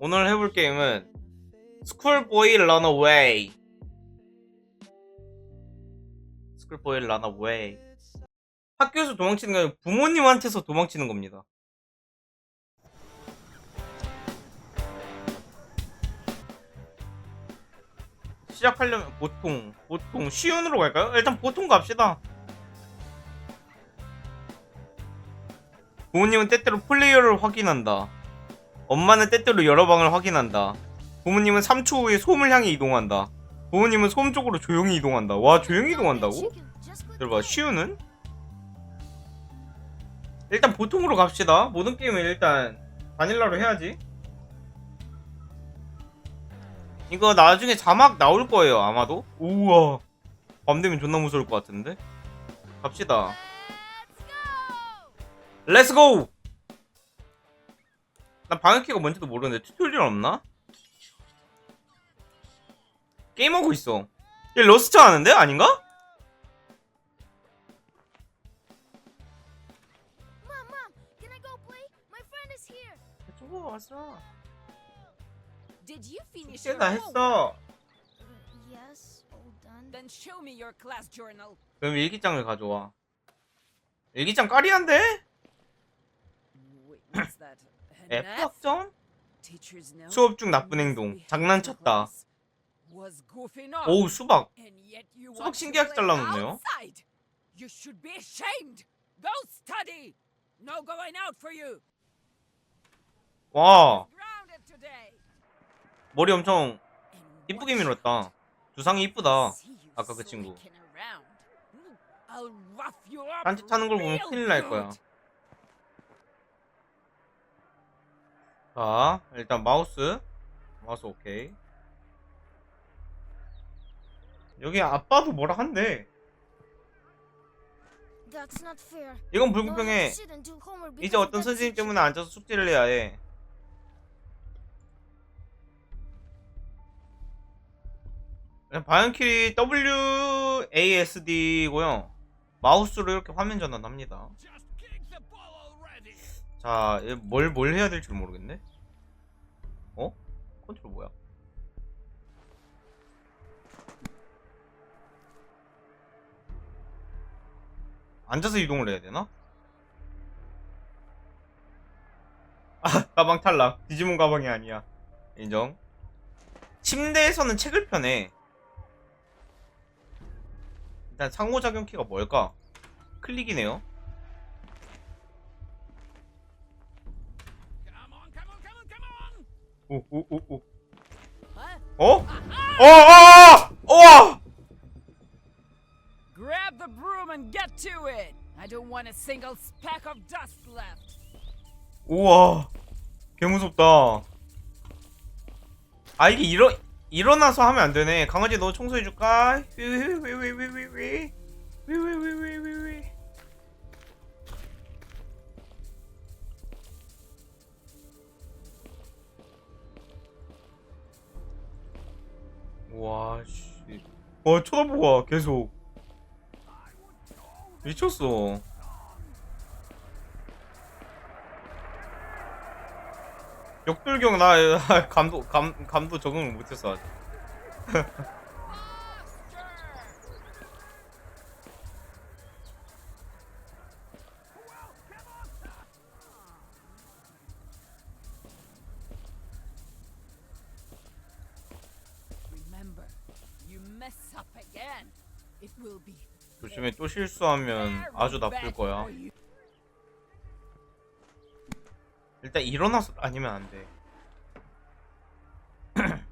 오늘 해볼 게임은 스쿨보이 런어웨이 스쿨보이 런어웨이 학교에서 도망치는 게 아니라 부모님한테서 도망치는 겁니다. 시작하려면 보통 보통 쉬운으로 갈까요? 일단 보통 갑시다. 부모님은 때때로 플레이어를 확인한다 엄마는 때때로 여러 방을 확인한다. 부모님은 3초 후에 솜을 향해 이동한다. 부모님은 솜 쪽으로 조용히 이동한다. 와, 조용히 이동한다고? 들어봐, 쉬우는? 일단 보통으로 갑시다. 모든 게임은 일단 바닐라로 해야지. 이거 나중에 자막 나올 거예요, 아마도. 우와. 밤 되면 존나 무서울 것 같은데? 갑시다. 렛츠고! 난 방역키가 뭔지도 모르는데 튜토리얼 없나? 게임하고 있어. 얘 러스트 하는데? 아닌가? Mom, mom, can I go play? My friend is here. 저거 왔어. Did you finish 이제 나? 했어. Yes, all done. Then show me your class journal. 그럼 일기장을 가져와. 일기장 까리한데? F? 학점? 수업 중 나쁜 행동. 장난쳤다. 오우 수박. 수박 신기하게 잘라놓네요. 와. 머리 엄청 이쁘게 밀었다. 주상이 이쁘다. 아까 그 친구. up 딴짓 하는 걸 보면 큰일 날 거야. 자 일단 마우스. 마우스 오케이. 여기 아빠도 뭐라 한대. 이건 homework 이제 어떤 선생님. 때문에 앉아서 숙제를 해야 해. 바이온킬이 WASD고요. 마우스로 이렇게 화면 전환합니다. 자, 뭘 뭘 해야 될지 모르겠네. 어? 컨트롤 뭐야? 앉아서 이동을 해야 되나? 아, 가방 탈락. 디지몬 가방이 아니야. 인정. 침대에서는 책을 펴네. 일단 상호작용 키가 뭘까? 클릭이네요. 오, 오, 오? 어? 어, 어! 어! Grab the broom and get to it. I don't want a single speck of dust left. 우와. 개 무섭다. 아, 이게 일어, 일어나서 하면 안 되네. 강아지 너 청소해 줄까? 휘휘휘휘휘휘휘. 휘휘휘휘휘휘. 와, 씨. 와, 쳐다보고 와, 계속. 미쳤어. 역돌경 나 감도 감 감도 적응을 못했어 아직. 조심해 또 실수하면 아주 나쁠 거야. 일단 일어나서 아니면 안 돼.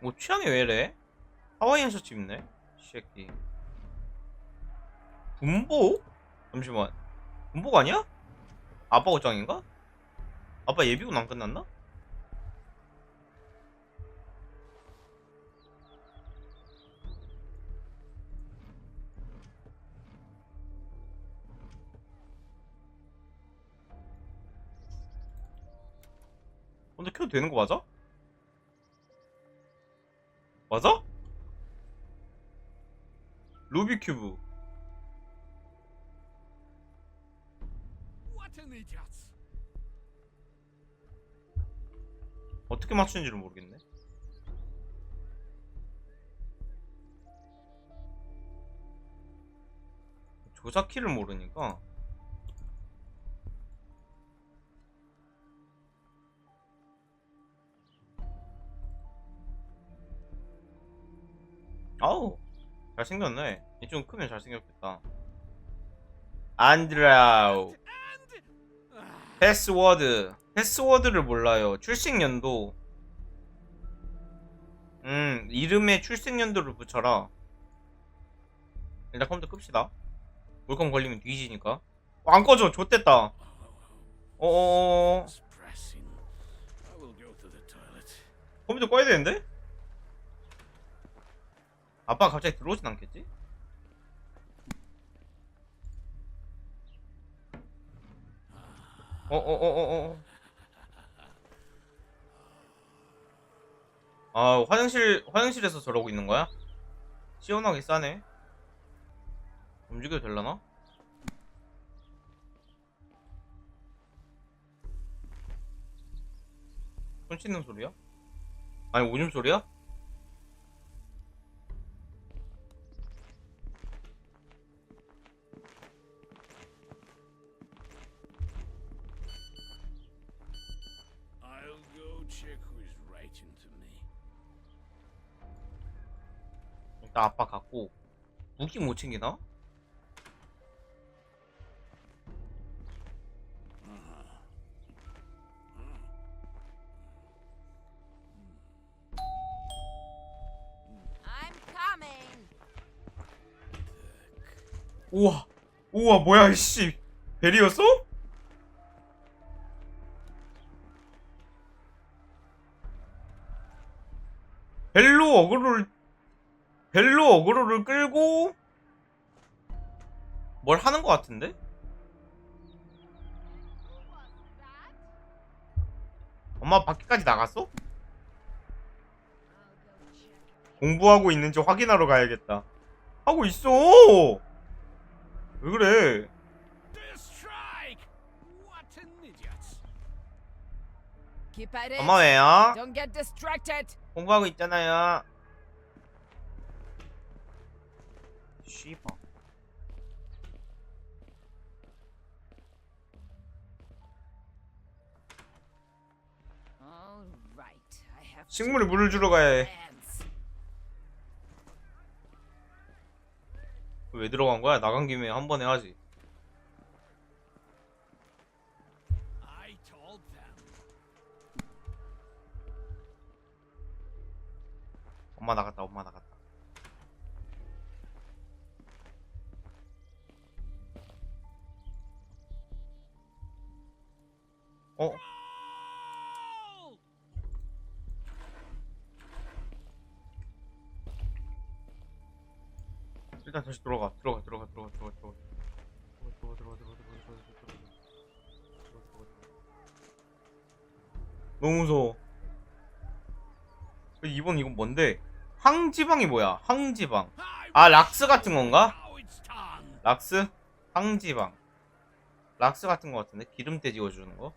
뭐 취향이 왜 이래? 하와이안 셔츠 입네. 이 새끼. 군복? 잠시만. 군복 아니야? 아빠 옷장인가? 아빠 예비군 안 끝났나? 근데 켜도 되는 거 맞아? 맞아? 루비 큐브 What an idiot! 어떻게 맞추는지를 모르겠네. 조작키를 모르니까 아우 잘생겼네. 이좀 크면 잘생겼겠다. 안드라우. 패스워드. 패스워드를 몰라요. 출생연도. 음 이름에 출생연도를 붙여라. 일단 컴퓨터 끕시다. 물건 걸리면 뒤지니까. 어, 안 꺼져. 좆됐다. 어어어. toilet. 컴퓨터 꺼야 되는데? 아빠가 갑자기 들어오진 않겠지? 어어어어어 아 화장실 화장실에서 저러고 있는 거야? 시원하게 싸네 움직여도 될라나? 손 씻는 소리야? 아니 오줌 소리야? 일단 아빠 갖고 무기 못 챙기나? 우와 우와 뭐야 이씨 벨이었어? 벨로 어그로를 벨로 어그로를 끌고 뭘 하는 것 같은데? 엄마 밖에까지 나갔어? 공부하고 있는지 확인하러 가야겠다. 하고 있어. 왜 그래? 엄마 왜요? 공부하고 있잖아요. 씨발. All right. I have to 식물에 물을 주러 가야 해. 왜 들어간 거야? 나간 김에 한 번에 하지. I told them. 엄마 나갔다. 엄마 나갔다. 어? Oh! 일단 다시 들어가. 들어가. 들어가. 들어가. 들어가. 들어가. 들어가. 들어가. 들어가. 들어가. 들어가. 들어가. 들어가. 너무 무서워. 이번 이건 뭔데? 항지방이 뭐야? 항지방. 아 락스 같은 건가? 락스? 항지방. 락스 같은 거 같은데? 기름때 지워주는 거?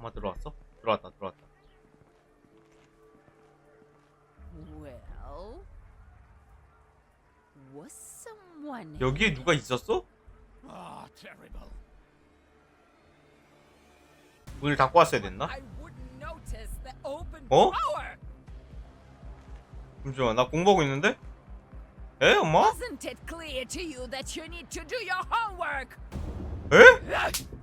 엄마 들어왔어? 들어왔다 들어왔다 Well, was someone 여기에 누가 있었어? Ah, terrible. 문을 닫고 왔어야 됐나? I wouldn't notice the open 어? drawer. 잠시만 나 공부하고 있는데? 에 엄마? Wasn't it clear to you that you need to do your homework? 에?